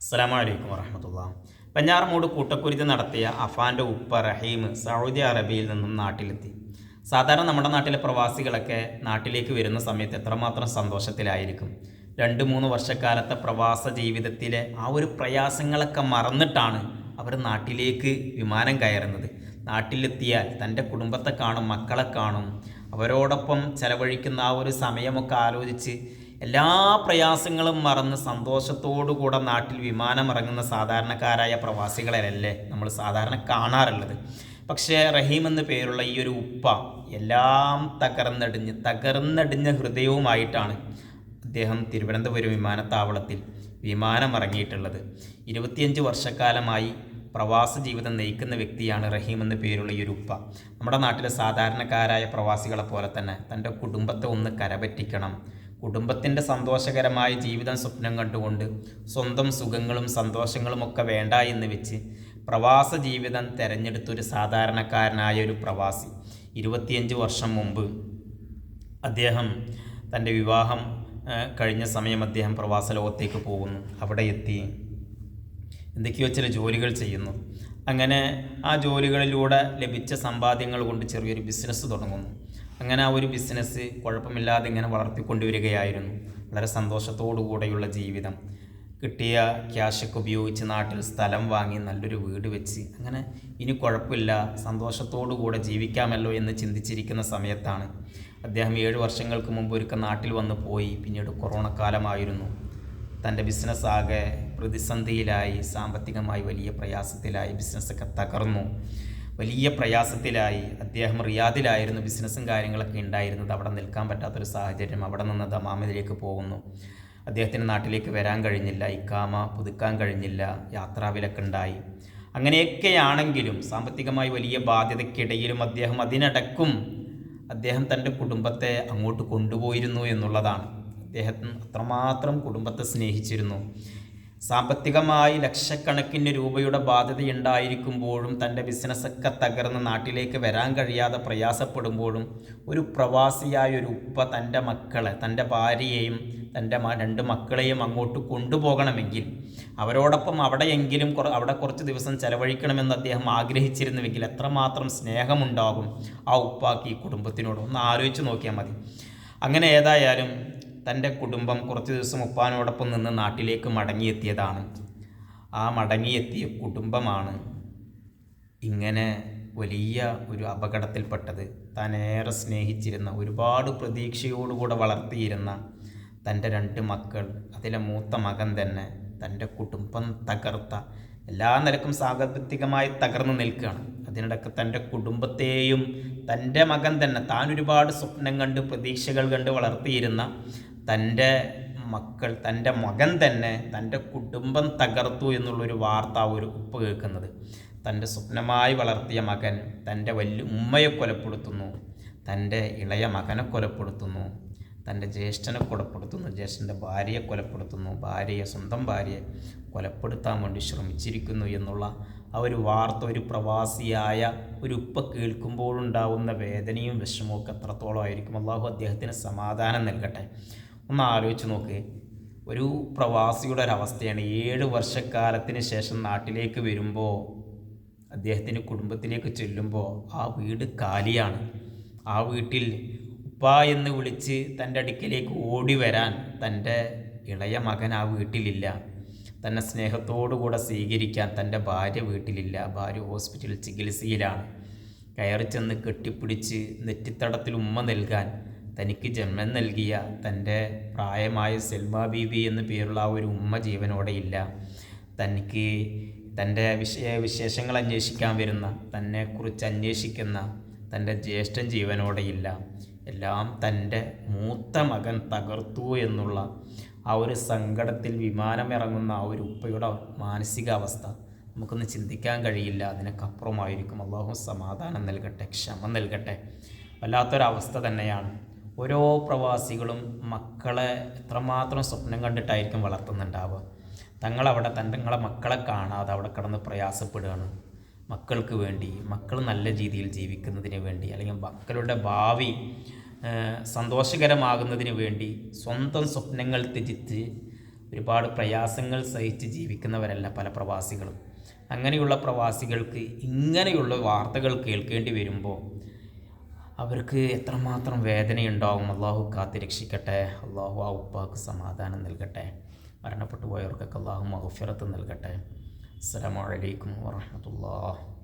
അസ്സാം അലൈക്കും വറഹമത്തുള്ള. പഞ്ഞാറമൂട് കൂട്ടക്കുരുതി നടത്തിയ അഫാന്റെ ഉപ്പ റഹീം സൗദി അറേബ്യയിൽ നിന്നും നാട്ടിലെത്തി. സാധാരണ നമ്മുടെ നാട്ടിലെ പ്രവാസികളൊക്കെ നാട്ടിലേക്ക് വരുന്ന സമയത്ത് എത്രമാത്രം സന്തോഷത്തിലായിരിക്കും. രണ്ട് മൂന്ന് വർഷക്കാലത്തെ പ്രവാസ ജീവിതത്തിലെ ആ ഒരു പ്രയാസങ്ങളൊക്കെ മറന്നിട്ടാണ് അവർ നാട്ടിലേക്ക് വിമാനം കയറുന്നത്. നാട്ടിലെത്തിയാൽ തന്റെ കുടുംബത്തെ കാണും മക്കളെ കാണും. അവരോടൊപ്പം ചെലവഴിക്കുന്ന ആ ഒരു സമയമൊക്കെ ആലോചിച്ച് എല്ലാ പ്രയാസങ്ങളും മറന്ന് സന്തോഷത്തോടുകൂടെ നാട്ടിൽ വിമാനം ഇറങ്ങുന്ന സാധാരണക്കാരായ പ്രവാസികളല്ലേ നമ്മൾ സാധാരണ കാണാറുള്ളത്. പക്ഷേ റഹീം എന്ന പേരുള്ള ഈ ഒരു ഉപ്പ എല്ലാം തകർന്നടിഞ്ഞ് തകർന്നടിഞ്ഞ ഹൃദയവുമായിട്ടാണ് അദ്ദേഹം തിരുവനന്തപുരം വിമാനത്താവളത്തിൽ വിമാനം ഇറങ്ങിയിട്ടുള്ളത്. ഇരുപത്തിയഞ്ച് വർഷക്കാലമായി പ്രവാസ ജീവിതം നയിക്കുന്ന വ്യക്തിയാണ് റഹീം എന്ന പേരുള്ള ഈ ഒരു ഉപ്പ. നമ്മുടെ നാട്ടിലെ സാധാരണക്കാരായ പ്രവാസികളെ പോലെ തന്നെ തന്റെ കുടുംബത്തെ ഒന്ന് കരപറ്റിക്കണം കുടുംബത്തിന്റെ സന്തോഷകരമായ ജീവിതം സ്വപ്നം കണ്ടുകൊണ്ട് സ്വന്തം സുഖങ്ങളും സന്തോഷങ്ങളും ഒക്കെ വേണ്ട എന്ന് വെച്ച് പ്രവാസ ജീവിതം തിരഞ്ഞെടുത്തൊരു സാധാരണക്കാരനായ ഒരു പ്രവാസി. ഇരുപത്തിയഞ്ച് വർഷം മുമ്പ് അദ്ദേഹം തന്റെ വിവാഹം കഴിഞ്ഞ സമയം അദ്ദേഹം പ്രവാസ ലോകത്തേക്ക് പോകുന്നു. അവിടെ എത്തി എന്തൊക്കെയോ ചില ജോലികൾ ചെയ്യുന്നു. അങ്ങനെ ആ ജോലികളിലൂടെ ലഭിച്ച സമ്പാദ്യങ്ങൾ കൊണ്ട് ചെറിയൊരു ബിസിനസ് തുടങ്ങുന്നു. അങ്ങനെ ആ ഒരു ബിസിനസ് കുഴപ്പമില്ലാതെ ഇങ്ങനെ വളർത്തിക്കൊണ്ടുവരികയായിരുന്നു. വളരെ സന്തോഷത്തോടു കൂടെയുള്ള ജീവിതം. കിട്ടിയ ക്യാഷൊക്കെ ഉപയോഗിച്ച് നാട്ടിൽ സ്ഥലം വാങ്ങി നല്ലൊരു വീട് വെച്ച് അങ്ങനെ ഇനി കുഴപ്പമില്ല സന്തോഷത്തോടു കൂടെ ജീവിക്കാമല്ലോ എന്ന് ചിന്തിച്ചിരിക്കുന്ന സമയത്താണ് അദ്ദേഹം ഏഴ് വർഷങ്ങൾക്ക് മുമ്പ് ഒരിക്കൽ നാട്ടിൽ വന്ന് പോയി പിന്നീട് കൊറോണ കാലമായിരുന്നു തന്റെ ബിസിനസ് ആകെ പ്രതിസന്ധിയിലായി സാമ്പത്തികമായി വലിയ പ്രയാസത്തിലായി ബിസിനസ്സൊക്കെ തകർന്നു. വലിയ പ്രയാസത്തിലായി അദ്ദേഹം റിയാദിലായിരുന്നു ബിസിനസ്സും കാര്യങ്ങളൊക്കെ ഉണ്ടായിരുന്നത്. അവിടെ നിൽക്കാൻ പറ്റാത്തൊരു സാഹചര്യം അവിടെ നിന്ന് ദമാമിലേക്ക് പോകുന്നു. അദ്ദേഹത്തിന് നാട്ടിലേക്ക് വരാൻ കഴിഞ്ഞില്ല ഇക്കാമ പുതുക്കാൻ കഴിഞ്ഞില്ല യാത്രാവിലക്കുണ്ടായി അങ്ങനെയൊക്കെയാണെങ്കിലും സാമ്പത്തികമായി വലിയ ബാധ്യതയ്ക്കിടയിലും അദ്ദേഹം അതിനടക്കും. അദ്ദേഹം തന്റെ കുടുംബത്തെ അങ്ങോട്ട് കൊണ്ടുപോയിരുന്നു എന്നുള്ളതാണ്. അദ്ദേഹത്തിന് അത്രമാത്രം കുടുംബത്തെ സ്നേഹിച്ചിരുന്നു. സാമ്പത്തികമായി ലക്ഷക്കണക്കിന് രൂപയുടെ ബാധ്യതയുണ്ടായിരിക്കുമ്പോഴും തന്റെ ബിസിനസ്സൊക്കെ തകർന്ന് നാട്ടിലേക്ക് വരാൻ കഴിയാതെ പ്രയാസപ്പെടുമ്പോഴും ഒരു പ്രവാസിയായ ഒരു ഉപ്പ തന്റെ മക്കളെ തന്റെ ഭാര്യയെയും തന്റെ രണ്ട് മക്കളെയും അങ്ങോട്ട് കൊണ്ടുപോകണമെങ്കിൽ അവരോടൊപ്പം അവിടെയെങ്കിലും അവിടെ കുറച്ച് ദിവസം ചെലവഴിക്കണമെന്ന് അദ്ദേഹം ആഗ്രഹിച്ചിരുന്നുവെങ്കിൽ എത്രമാത്രം സ്നേഹമുണ്ടാകും ആ ഉപ്പാക്ക് ഈ കുടുംബത്തിനോട്? ഒന്ന് ആലോചിച്ച് നോക്കിയാൽ മതി. അങ്ങനെ ഏതായാലും തന്റെ കുടുംബം കുറച്ച് ദിവസം ഉപ്പാനോടൊപ്പം നിന്ന് നാട്ടിലേക്ക് മടങ്ങിയെത്തിയതാണ്. ആ മടങ്ങിയെത്തിയ കുടുംബമാണ് ഇങ്ങനെ വലിയ ഒരു അപകടത്തിൽപ്പെട്ടത്. താൻ ഏറെ സ്നേഹിച്ചിരുന്ന ഒരുപാട് പ്രതീക്ഷയോടുകൂടെ വളർത്തിയിരുന്ന തന്റെ രണ്ട് മക്കൾ അതിലെ മൂത്ത മകൻ തന്നെ തന്റെ കുടുംബം തകർത്ത എല്ലാ നിലക്കും സാമ്പത്തികമായി തകർന്നു നിൽക്കുകയാണ്. അതിനിടയ്ക്ക് തന്റെ കുടുംബത്തെയും തന്റെ മകൻ തന്നെ താൻ ഒരുപാട് സ്വപ്നം കണ്ട് പ്രതീക്ഷകൾ കണ്ട് വളർത്തിയിരുന്ന തന്റെ മക്കൾ തന്റെ മകൻ തന്നെ തന്റെ കുടുംബം തകർത്തു എന്നുള്ളൊരു വാർത്ത ഒരു ഉപ്പ് കേൾക്കുന്നത്. തന്റെ സ്വപ്നമായി വളർത്തിയ മകൻ തന്റെ വലിയ ഉമ്മയെ കൊലപ്പെടുത്തുന്നു തന്റെ ഇളയ മകനെ കൊലപ്പെടുത്തുന്നു തന്റെ ജ്യേഷ്ഠനെ കൊലപ്പെടുത്തുന്നു ജ്യേഷ്ഠന്റെ ഭാര്യയെ കൊലപ്പെടുത്തുന്നു ഭാര്യയെ സ്വന്തം ഭാര്യയെ കൊലപ്പെടുത്താൻ വേണ്ടി ശ്രമിച്ചിരിക്കുന്നു എന്നുള്ള ആ ഒരു വാർത്ത ഒരു പ്രവാസിയായ ഒരു ഉപ്പ കേൾക്കുമ്പോഴുണ്ടാവുന്ന വേദനയും വിഷമവും ഒക്കെ എത്രത്തോളം ആയിരിക്കും. അള്ളാഹു അദ്ദേഹത്തിന് സമാധാനം നൽകട്ടെ. ഒന്ന് ആലോചിച്ച് നോക്ക്. ഒരു പ്രവാസിയുടെ ഒരവസ്ഥയാണ് ഏഴ് വർഷക്കാലത്തിന് ശേഷം നാട്ടിലേക്ക് വരുമ്പോൾ അദ്ദേഹത്തിന്റെ കുടുംബത്തിലേക്ക് ചെല്ലുമ്പോൾ ആ വീട് കാലിയാണ്. ആ വീട്ടിൽ ഉപ്പ എന്ന് വിളിച്ച് തന്റെ അടുക്കിലേക്ക് ഓടി വരാൻ തന്റെ ഇളയ മകൻ ആ വീട്ടിലില്ല. തന്നെ സ്നേഹത്തോടുകൂടെ സ്വീകരിക്കാൻ തന്റെ ഭാര്യ വീട്ടിലില്ല. ഭാര്യ ഹോസ്പിറ്റലിൽ ചികിത്സയിലാണ്. കയറി ചെന്ന് കെട്ടിപ്പിടിച്ച് നെറ്റിത്തടത്തിൽ ഉമ്മ നൽകാൻ തനിക്ക് ജന്മം നൽകിയ തന്റെ പ്രായമായ സെൽമ ബീബി എന്നു പേരുള്ള ആ ഒരു ഉമ്മ ജീവനോടെ ഇല്ല. തനിക്ക് തന്റെ വിഷയ വിശേഷങ്ങൾ അന്വേഷിക്കാൻ വരുന്ന തന്നെക്കുറിച്ച് അന്വേഷിക്കുന്ന തന്റെ ജ്യേഷ്ഠൻ ജീവനോടെയില്ല എല്ലാം തന്റെ മൂത്ത മകൻ തകർത്തു എന്നുള്ള ആ ഒരു സങ്കടത്തിൽ വിമാനമിറങ്ങുന്ന ആ ഒരു ഉപ്പയുടെ മാനസികാവസ്ഥ നമുക്കൊന്ന് ചിന്തിക്കാൻ കഴിയില്ല. അതിനൊക്കപ്പുറമായിരിക്കും. അള്ളാഹു സമാധാനം നൽകട്ടെ ക്ഷമ നൽകട്ടെ. വല്ലാത്തൊരവസ്ഥ തന്നെയാണ്. ഓരോ പ്രവാസികളും മക്കളെ എത്രമാത്രം സ്വപ്നം കണ്ടിട്ടായിരിക്കും വളർത്തുന്നുണ്ടാവുക. തങ്ങളവിടെ തങ്ങളെ മക്കളെ കാണാതെ അവിടെ കിടന്ന് പ്രയാസപ്പെടുകയാണ്. മക്കൾക്ക് വേണ്ടി മക്കൾ നല്ല രീതിയിൽ ജീവിക്കുന്നതിന് വേണ്ടി അല്ലെങ്കിൽ മക്കളുടെ ഭാവി സന്തോഷകരമാകുന്നതിന് വേണ്ടി സ്വന്തം സ്വപ്നങ്ങൾ ത്യജിച്ച് ഒരുപാട് പ്രയാസങ്ങൾ സഹിച്ച് ജീവിക്കുന്നവരല്ല പല പ്രവാസികളും. അങ്ങനെയുള്ള പ്രവാസികൾക്ക് ഇങ്ങനെയുള്ള വാർത്തകൾ കേൾക്കേണ്ടി വരുമ്പോൾ അവർക്ക് എത്രമാത്രം വേദനയുണ്ടാവും. അള്ളാഹു കാത്ത് രക്ഷിക്കട്ടെ. അള്ളാഹു ആ ഉപ്പാക്ക് സമാധാനം നൽകട്ടെ. മരണപ്പെട്ടു പോയവർക്കൊക്കെ അള്ളാഹു മഹഫിറത്ത് നൽകട്ടെ. അസ്സലാമു അലൈക്കും വറഹ്മത്തുള്ളാഹി.